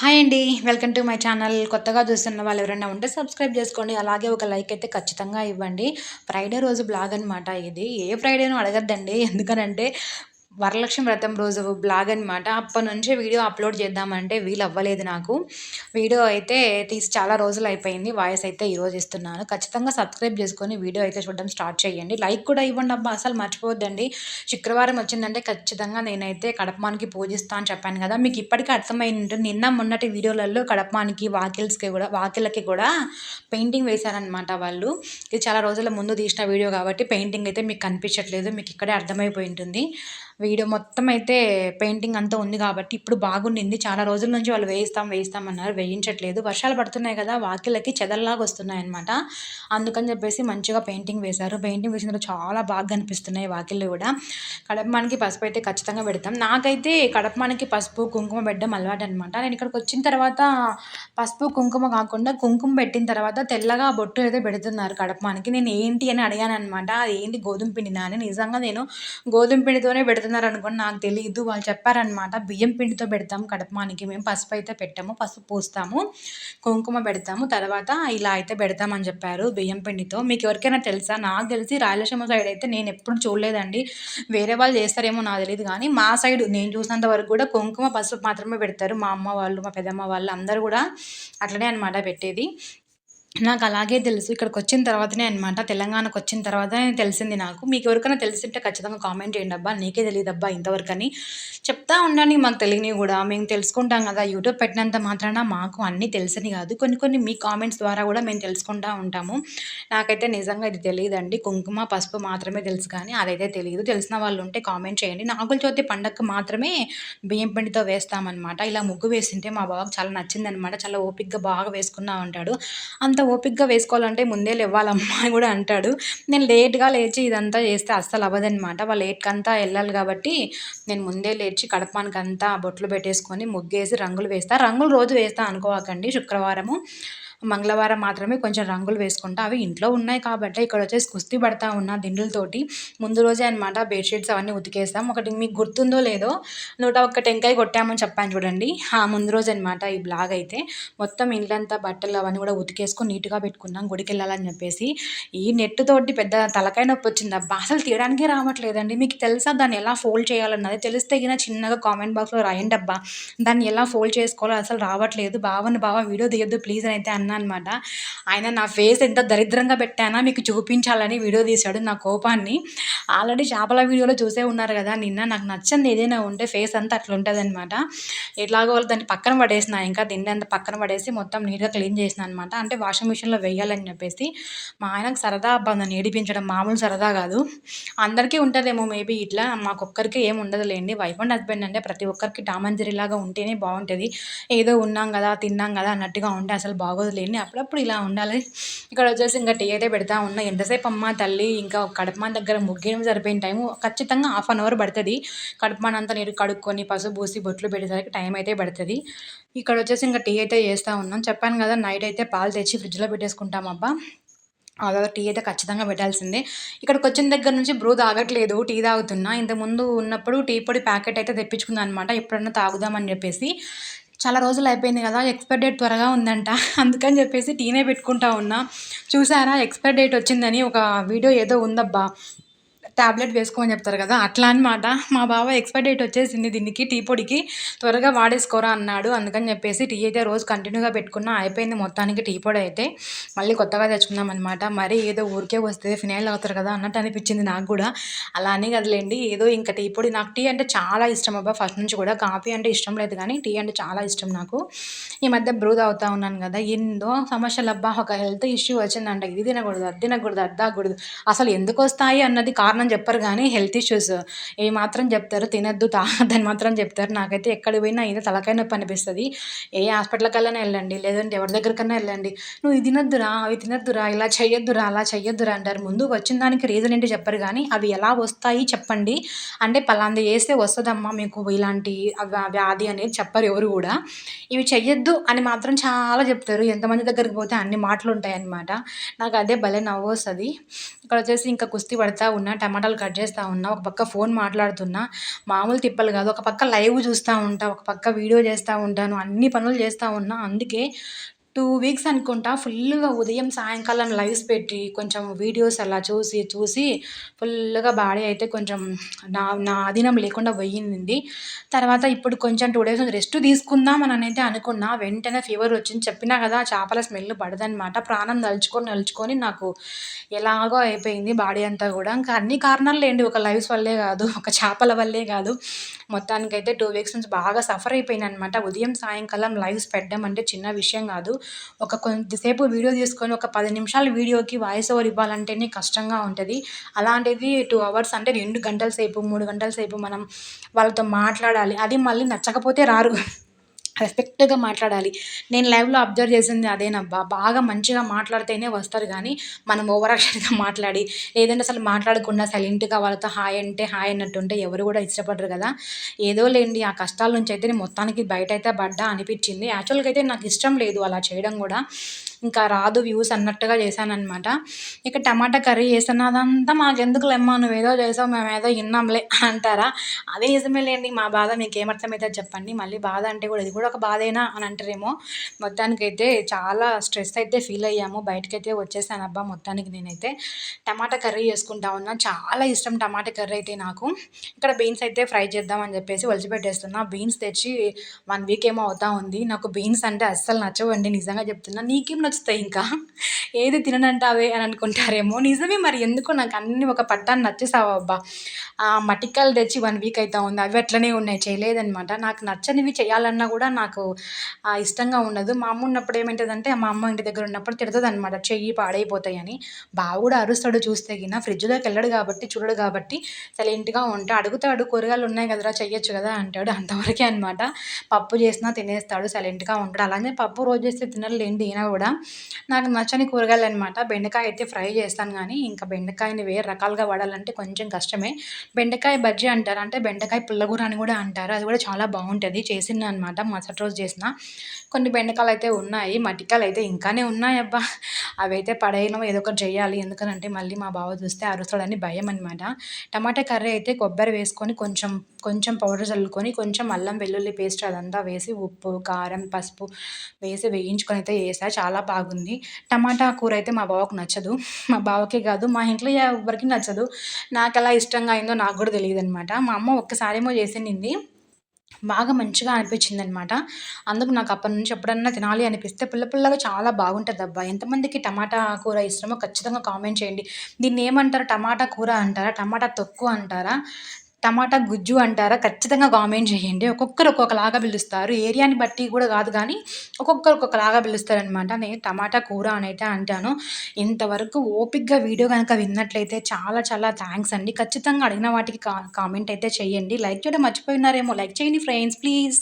Hi అండి welcome to my channel కొత్తగా చూస్తున్న వాళ్ళు ఎవరైనా ఉంటే సబ్స్క్రైబ్ చేసుకోండి. అలాగే ఒక లైక్ అయితే ఖచ్చితంగా ఇవ్వండి. ఫ్రైడే రోజు బ్లాగ్ అనమాట ఇది. ఏ ఫ్రైడేనో అడగద్దండి. ఎందుకనంటే వరలక్ష్మి వ్రతం రోజు బ్లాగ్ అనమాట అప్పటి నుంచే వీడియో అప్లోడ్ చేద్దామంటే వీలు అవ్వలేదు నాకు. వీడియో అయితే తీసి చాలా రోజులు అయిపోయింది. వాయిస్ అయితే ఈరోజు ఇస్తున్నాను. ఖచ్చితంగా సబ్స్క్రైబ్ చేసుకొని వీడియో అయితే చూడడం స్టార్ట్ చేయండి. లైక్ కూడా ఇవ్వండి. అబ్బా అసలు మర్చిపోవద్దండి. శుక్రవారం వచ్చిందంటే ఖచ్చితంగా నేనైతే కడపమానికి పూజిస్తా అని చెప్పాను కదా. మీకు ఇప్పటికీ అర్థమైంది. నిన్న మొన్నటి వీడియోలలో కడపమానికి వాకిల్స్కి కూడా వాకిళ్ళకి కూడా పెయింటింగ్ వేశారనమాట వాళ్ళు. ఇది చాలా రోజుల ముందు తీసిన వీడియో కాబట్టి పెయింటింగ్ అయితే మీకు కనిపించట్లేదు. మీకు ఇక్కడే అర్థమైపోయి ఉంటుంది. వీడియో మొత్తం అయితే పెయింటింగ్ అంతా ఉంది కాబట్టి ఇప్పుడు బాగుండింది. చాలా రోజుల నుంచి వాళ్ళు వేయిస్తాం వేయిస్తాం అన్నారు. వేయించట్లేదు. వర్షాలు పడుతున్నాయి కదా వాకిళ్ళకి చెదల్లాగా వస్తున్నాయి అనమాట అందుకని చెప్పేసి మంచిగా పెయింటింగ్ వేశారు. పెయింటింగ్ వేసిన చాలా బాగా కనిపిస్తున్నాయి వాకిళ్ళు కూడా. కడపమానికి పసుపు అయితే ఖచ్చితంగా పెడతాం. నాకైతే కడపమానికి పసుపు కుంకుమ పెట్టడం అలవాటు అనమాట నేను ఇక్కడికి వచ్చిన తర్వాత పసుపు కుంకుమ కాకుండా కుంకుమ పెట్టిన తర్వాత తెల్లగా బొట్టు అయితే పెడుతున్నారు కడపమానికి. నేను ఏంటి అని అడిగాను అనమాట అది ఏంటి గోధుమ పిండినా? అని. నిజంగా నేను గోధుమ పిండితోనే పెడుతున్నాను పెడుతున్నారు అనుకోండి నాకు తెలియదు వాళ్ళు చెప్పారనమాట బియ్యం పిండితో పెడతాం కడపమానికి. మేము పసుపు అయితే పెట్టాము పసుపు పూస్తాము కుంకుమ పెడతాము తర్వాత ఇలా అయితే పెడతామని చెప్పారు బియ్యం పిండితో. మీకు ఎవరికైనా తెలుసా? నాకు తెలిసి రాయలసీమ సైడ్ అయితే నేను ఎప్పుడు చూడలేదండి. వేరే వాళ్ళు చేస్తారేమో నాకు తెలియదు కానీ మా సైడ్ నేను చూసినంత వరకు కూడా కుంకుమ పసుపు మాత్రమే పెడతారు మా అమ్మ వాళ్ళు మా పెద్దమ్మ వాళ్ళు. అందరూ కూడా అట్లనే అనమాట పెట్టేది. నాకు అలాగే తెలుసు. ఇక్కడికి వచ్చిన తర్వాతనే అనమాట తెలంగాణకు వచ్చిన తర్వాతనే తెలిసింది నాకు. మీకు ఎవరికైనా తెలిసింటే ఖచ్చితంగా కామెంట్ చేయండి అబ్బా. నీకే తెలియదు అబ్బా ఇంతవరకు అని చెప్తా ఉండండి మాకు తెలియనివి కూడా. మేము తెలుసుకుంటాం కదా. యూట్యూబ్ పెట్టినంత మాత్రాన మాకు అన్నీ తెలిసినవి కాదు. కొన్ని కొన్ని మీ కామెంట్స్ ద్వారా కూడా మేము తెలుసుకుంటూ ఉంటాము. నాకైతే నిజంగా ఇది తెలియదండి కుంకుమ పసుపు మాత్రమే తెలుసు కానీ అదైతే తెలియదు తెలిసిన వాళ్ళు ఉంటే కామెంట్ చేయండి. నాగుల చవితి పండగకు మాత్రమే బియ్యం పిండితో వేస్తామన్నమాట. ఇలా ముగ్గు వేసింటే మా బాబుకి చాలా నచ్చిందనమాట చాలా ఓపిక్గా బాగా వేసుకున్నా ఉంటాడు. అంత ఓపిక్గా వేసుకోవాలంటే ముందే లేవాలమ్మా అని కూడా అంటాడు. నేను లేట్గా లేచి ఇదంతా చేస్తే అస్సలు అవ్వదనమాట వాళ్ళు లేట్కంతా వెళ్ళాలి కాబట్టి నేను ముందే లేచి కడపానికంతా బొట్లు పెట్టేసుకొని ముగ్గేసి రంగులు వేస్తా. రంగులు రోజు వేస్తా అనుకోవకండి శుక్రవారము. మంగళవారం మాత్రమే కొంచెం రంగులు వేసుకుంటా అవి ఇంట్లో ఉన్నాయి కాబట్టి ఇక్కడ వచ్చేసి కుస్తీ పడతా ఉన్న దిండులతోటి. ముందు రోజే అనమాట బెడ్షీట్స్ అవన్నీ ఉతికేస్తాం ఒకటి మీకు గుర్తుందో లేదో నూట ఒక్క టెంకాయ కొట్టామని చెప్పాను చూడండి. ఆ ముందు రోజు అనమాట ఈ బ్లాగ్ అయితే. మొత్తం ఇంట్లంతా బట్టలు అవన్నీ కూడా ఉతికేసుకొని నీట్గా పెట్టుకున్నాం. గుడికి వెళ్ళాలని చెప్పేసి. ఈ నెట్ తోటి పెద్ద తలకాయ నొప్పి వచ్చింది. అబ్బా అసలు తీయడానికి రావట్లేదండి. మీకు తెలుసా దాన్ని ఎలా ఫోల్డ్ చేయాలన్నది? తెలిస్తే గిన చిన్నగా కామెంట్ బాక్స్లో రాయండి అబ్బా. దాన్ని ఎలా ఫోల్డ్ చేసుకోవాలో అసలు రావట్లేదు. బావని బావ వీడియో తీయద్దు ప్లీజ్ అని అయితే అన్న అనమాట ఆయన నా ఫేస్ ఎంత దరిద్రంగా పెట్టానా మీకు చూపించాలని వీడియో తీశాడు నా కోపాన్ని. ఆల్రెడీ చేపల వీడియోలో చూసే ఉన్నారు కదా నిన్న నాకు నచ్చింది ఏదైనా ఉంటే ఫేస్ అంతా అట్లా ఉంటుంది అనమాట ఎట్లాగో వాళ్ళు దాన్ని పక్కన పడేసిన ఇంకా తిండి అంత పక్కన పడేసి మొత్తం నీట్గా క్లీన్ చేసిన అనమాట అంటే వాషింగ్ మిషన్లో వేయాలని చెప్పేసి మా ఆయనకు సరదా అబ్బందని ఏడిపించడం మామూలు సరదా కాదు. అందరికీ ఉంటుందేమో మేబీ ఇట్లా మాకొక్కరికి ఏం ఉండదులేండి. వైఫ్ అండ్ హస్బెండ్ అంటే ప్రతి ఒక్కరికి టామంజరి లాగా ఉంటేనే బాగుంటుంది. ఏదో ఉన్నాం కదా తిన్నాం కదా అన్నట్టుగా ఉంటే అసలు బాగోదు దీన్ని అప్పుడప్పుడు ఇలా ఉండాలి. ఇక్కడ వచ్చేసి ఇంకా టీ అయితే పెడతా ఉన్నా. ఎంతసేపు అమ్మ తల్లి? ఇంకా కడపమాన్ దగ్గర ముగ్గేయడం సరిపోయిన టైము. ఖచ్చితంగా హాఫ్ అన్ అవర్ పడుతుంది. కడపమాన్ అంతా నీరు కడుక్కొని పసుపు పూసి బొట్లు పెట్టేసరికి టైం అయితే పడుతుంది. ఇక్కడ వచ్చేసి ఇంకా టీ అయితే చేస్తూ ఉన్నాం. చెప్పాను కదా నైట్ అయితే పాలు తెచ్చి ఫ్రిడ్జ్లో పెట్టేసుకుంటాం అబ్బా. అదో టీ అయితే ఖచ్చితంగా పెట్టాల్సిందే. ఇక్కడికి వచ్చిన దగ్గర నుంచి బ్రూ తాగట్లేదు టీ తాగుతున్నా. ఇంతకుముందు ఉన్నప్పుడు టీ పొడి ప్యాకెట్ అయితే తెప్పించుకుందాం అనమాట ఎప్పుడన్నా తాగుదామని చెప్పేసి. చాలా రోజులు అయిపోయింది కదా ఎక్స్పైర్ డేట్ త్వరగా ఉందంట. అందుకని చెప్పేసి టీనే పెట్టుకుంటా ఉన్నా. చూసారా ఎక్స్పైర్ డేట్ వచ్చిందని ఒక వీడియో ఏదో ఉందబ్బా. ట్యాబ్లెట్ వేసుకోమని చెప్తారు కదా అట్లా అనమాట మా బావ ఎక్స్పైర్ డేట్ వచ్చేసింది దీనికి టీ పొడికి. త్వరగా వాడేసుకోరా అన్నాడు. అందుకని చెప్పేసి టీ అయితే రోజు కంటిన్యూగా పెట్టుకున్నా అయిపోయింది మొత్తానికి టీ పొడి అయితే. మళ్ళీ కొత్తగా తెచ్చుకున్నాం అనమాట మరి ఏదో ఊరికే వస్తే ఫినాయిల్ అవుతారు కదా అన్నట్టు అనిపించింది నాకు కూడా. అలా అని కదలేండి. ఏదో ఇంకా టీ పొడి నాకు టీ అంటే చాలా ఇష్టం అబ్బా. ఫస్ట్ నుంచి కూడా కాఫీ అంటే ఇష్టం లేదు కానీ టీ అంటే చాలా ఇష్టం నాకు. ఈ మధ్య బ్రూ అవుతా ఉన్నాను కదా ఎన్నో సమస్యలు అబ్బా. ఒక హెల్త్ ఇష్యూ వచ్చిందంట. ఇది తినకూడదు అది తినకూడదు అది తాగకూడదు. అసలు ఎందుకు వస్తాయి అన్నది కారణం చెప్పరు కానీ హెల్త్ ఇష్యూస్. ఏ మాత్రం చెప్తారు తినద్దు తాగద్దని మాత్రం చెప్తారు. నాకైతే ఎక్కడ పోయినా ఇది తలకాయ నొప్పి అనిపిస్తుంది. ఏ హాస్పిటల్కి వెళ్ళండి లేదంటే ఎవరి దగ్గరికన్నా వెళ్ళండి. నువ్వు ఇది తినద్దురా అవి తినద్దురా ఇలా చెయ్యొద్దురా అలా చెయ్యొద్దురా అంటారు. ముందు వచ్చిన దానికి రీజన్ ఏంటి చెప్పరు కానీ అవి ఎలా వస్తాయి చెప్పండి. అంటే పలాంది వేస్తే వస్తుందమ్మా మీకు ఇలాంటి వ్యాధి అనేది చెప్పరు ఎవరు కూడా. ఇవి చెయ్యొద్దు అని మాత్రం చాలా చెప్తారు. ఎంతమంది దగ్గరికి పోతే అన్ని మాటలు ఉంటాయి అన్నమాట నాకు అదే భలే నవ్వు వస్తుంది. ఇక్కడ వచ్చేసి ఇంకా కుస్తీ పడతా ఉన్నా టమాటాలు కట్ చేస్తూ ఉన్నా ఒక పక్క ఫోన్ మాట్లాడుతున్నా మామూలు తిప్పలు కాదు ఒక పక్క లైవ్ చూస్తూ ఉంటా ఒక పక్క వీడియో చేస్తూ ఉంటాను అన్ని పనులు చేస్తూ ఉన్నా అందుకే టూ వీక్స్ అనుకుంటా ఫుల్గా ఉదయం సాయంకాలం లైవ్స్ పెట్టి కొంచెం వీడియోస్ అలా చూసి చూసి ఫుల్గా బాడీ అయితే కొంచెం నా నా అధీనం లేకుండా పోయింది. తర్వాత ఇప్పుడు కొంచెం టూ డేస్ రెస్ట్ తీసుకుందాం అని అయితే అనుకున్నా. వెంటనే ఫీవర్ వచ్చింది. చెప్పినా కదా చేపల స్మెల్ పడదనమాట ప్రాణం నలుచుకొని నలుచుకొని నాకు ఎలాగో అయిపోయింది బాడీ అంతా కూడా. ఇంకా అన్ని కారణాలు లేండి. ఒక లైవ్స్ వల్లే కాదు ఒక చేపల వల్లే కాదు. మొత్తానికైతే టూ వీక్స్ నుంచి బాగా సఫర్ అయిపోయింది అనమాట ఉదయం సాయంకాలం లైవ్స్ పెట్టడం అంటే చిన్న విషయం కాదు. ఒక కొద్దిసేపు వీడియో తీసుకొని ఒక పది నిమిషాల వీడియోకి వాయిస్ ఓవర్ ఇవ్వాలంటేనే కష్టంగా ఉంటుంది. అలాంటిది టూ అవర్స్ అంటే రెండు గంటల సేపు మూడు గంటల సేపు మనం వాళ్ళతో మాట్లాడాలి. అది మళ్ళీ నచ్చకపోతే రారు. రెస్పెక్ట్గా మాట్లాడాలి. నేను లైవ్లో అబ్జర్వ్ చేసింది అదేనబ్బా బాగా మంచిగా మాట్లాడితేనే వస్తారు కానీ మనం ఓవరాక్షన్గా మాట్లాడి లేదంటే అసలు మాట్లాడకుండా సైలెంట్గా వాళ్ళతో హాయ్ అంటే హాయ్ అన్నట్టు ఉంటే ఎవరు కూడా ఇష్టపడరు కదా. ఏదో లేండి ఆ కష్టాల నుంచి అయితే నేను మొత్తానికి బయట అయితే పడ్డా అనిపించింది. యాక్చువల్గా అయితే నాకు ఇష్టం లేదు అలా చేయడం కూడా. ఇంకా రాదు వ్యూస్ అన్నట్టుగా చేశానమాట ఇక టమాటా కర్రీ చేసాను అదంతా మాకెందుకు లెమ్మ నువ్వు ఏదో చేసావు మేము ఏదో విన్నాంలే అంటారా? అదే నిజమే లేండి మా బాధ మీకు ఏమర్థమైతే చెప్పండి. మళ్ళీ బాధ అంటే కూడా ఇది కూడా ఒక బాధేనా అని అంటారేమో. మొత్తానికైతే చాలా స్ట్రెస్ అయితే ఫీల్ అయ్యాము. బయటకైతే వచ్చేసాను అబ్బా మొత్తానికి నేనైతే. టమాటా కర్రీ చేసుకుంటా ఉన్నా. చాలా ఇష్టం టమాటా కర్రీ అయితే నాకు. ఇక్కడ బీన్స్ అయితే ఫ్రై చేద్దామని చెప్పేసి ఒలిచిపెట్టేస్తున్నా. బీన్స్ తెచ్చి వన్ వీక్ ఏమో అవుతా ఉంది. నాకు బీన్స్ అంటే అస్సలు నచ్చవండి. నిజంగా చెప్తున్నా. నీకేం నచ్చుతాయి ఇంకా. ఏది తిననంటావే అని అనుకుంటారేమో. నిజమే మరి ఎందుకో నాకు అన్ని ఒక పట్టాన్ని నచ్చేసావు అబ్బా. మటికలు తెచ్చి వన్ వీక్ అవుతా ఉంది. అవి అట్లనే ఉన్నాయి. చేయలేదనమాట నాకు నచ్చనివి చేయాలన్నా కూడా నాకు ఇష్టంగా ఉండదు. మా అమ్మ ఉన్నప్పుడు ఏమంటుందంటే మా అమ్మ ఇంటి దగ్గర ఉన్నప్పుడు తిడుతుంది అనమాట చెయ్యి పాడైపోతాయని బావ కూడా అరుస్తాడు చూస్తే గిన. ఫ్రిడ్జ్లోకి వెళ్ళడు కాబట్టి చూడడు కాబట్టి సైలెంట్గా ఉంటా. అడుగుతాడు కూరగాయలు ఉన్నాయి కదరా చెయ్యొచ్చు కదా అంటాడు. అంతవరకే అనమాట పప్పు చేసినా తినేస్తాడు సైలెంట్గా ఉంటాడు. అలానే పప్పు రోజు చేస్తే తినలేండి ఈయన కూడా. నాకు నచ్చని కూరగాయలు అనమాట బెండకాయ అయితే ఫ్రై చేస్తాను కానీ ఇంకా బెండకాయని వేరే రకాలుగా వాడాలంటే కొంచెం కష్టమే. బెండకాయ బజ్జీ అంటారు. అంటే బెండకాయ పుల్లగూర అని కూడా అంటారు. అది కూడా చాలా బాగుంటుంది. చేసిన అనమాట మరుసటి రోజు చేసిన. కొన్ని బెండకాయలు అయితే ఉన్నాయి. మట్టికాయలు అయితే ఇంకానే ఉన్నాయి అబ్బా అవి అయితే పడేయడం ఏదో ఒకటి చేయాలి. ఎందుకనంటే మళ్ళీ మా బావ చూస్తే అరుస్తాడని భయం అనమాట టమాటా కర్రీ అయితే కొబ్బరి వేసుకొని కొంచెం కొంచెం పౌడర్ చల్లుకొని కొంచెం అల్లం వెల్లుల్లి పేస్ట్ అదంతా వేసి ఉప్పు కారం పసుపు వేసి వేయించుకొని అయితే వేసా చాలా బాగుంది. టమాటా కూర అయితే మా బావకు నచ్చదు. మా బావకే కాదు మా ఇంట్లో ఎవరికి నచ్చదు. నాకు ఎలా ఇష్టంగా అయిందో నాకు కూడా తెలియదు అనమాట మా అమ్మ ఒక్కసారేమో చేసింది. బాగా మంచిగా అనిపించింది అనమాట అందుకు నాకు అప్పటి నుంచి ఎప్పుడన్నా తినాలి అనిపిస్తే పుల్ల పుల్లగా చాలా బాగుంటుంది అబ్బా. ఎంతమందికి టమాటా కూర ఇష్టమో ఖచ్చితంగా కామెంట్ చేయండి. దీన్ని ఏమంటారు టమాటా కూర అంటారా? టమాటా తొక్కు అంటారా? టమాటా గుజ్జు అంటారా? ఖచ్చితంగా కామెంట్ చేయండి. ఒక్కొక్కరు ఒక్కొక్కలాగా పిలుస్తారు. ఏరియాని బట్టి కూడా కాదు కానీ ఒక్కొక్కరు ఒక్కొక్కలాగా పిలుస్తారనమాట నేను టమాటా కూర అని అయితే అంటాను. ఇంతవరకు ఓపిక్గా వీడియో కనుక విన్నట్లయితే చాలా చాలా థ్యాంక్స్ అండి. ఖచ్చితంగా అడిగిన వాటికి కామెంట్ అయితే చేయండి. లైక్ చేయడం మర్చిపోయినారేమో లైక్ చేయండి ఫ్రెండ్స్. ప్లీజ్.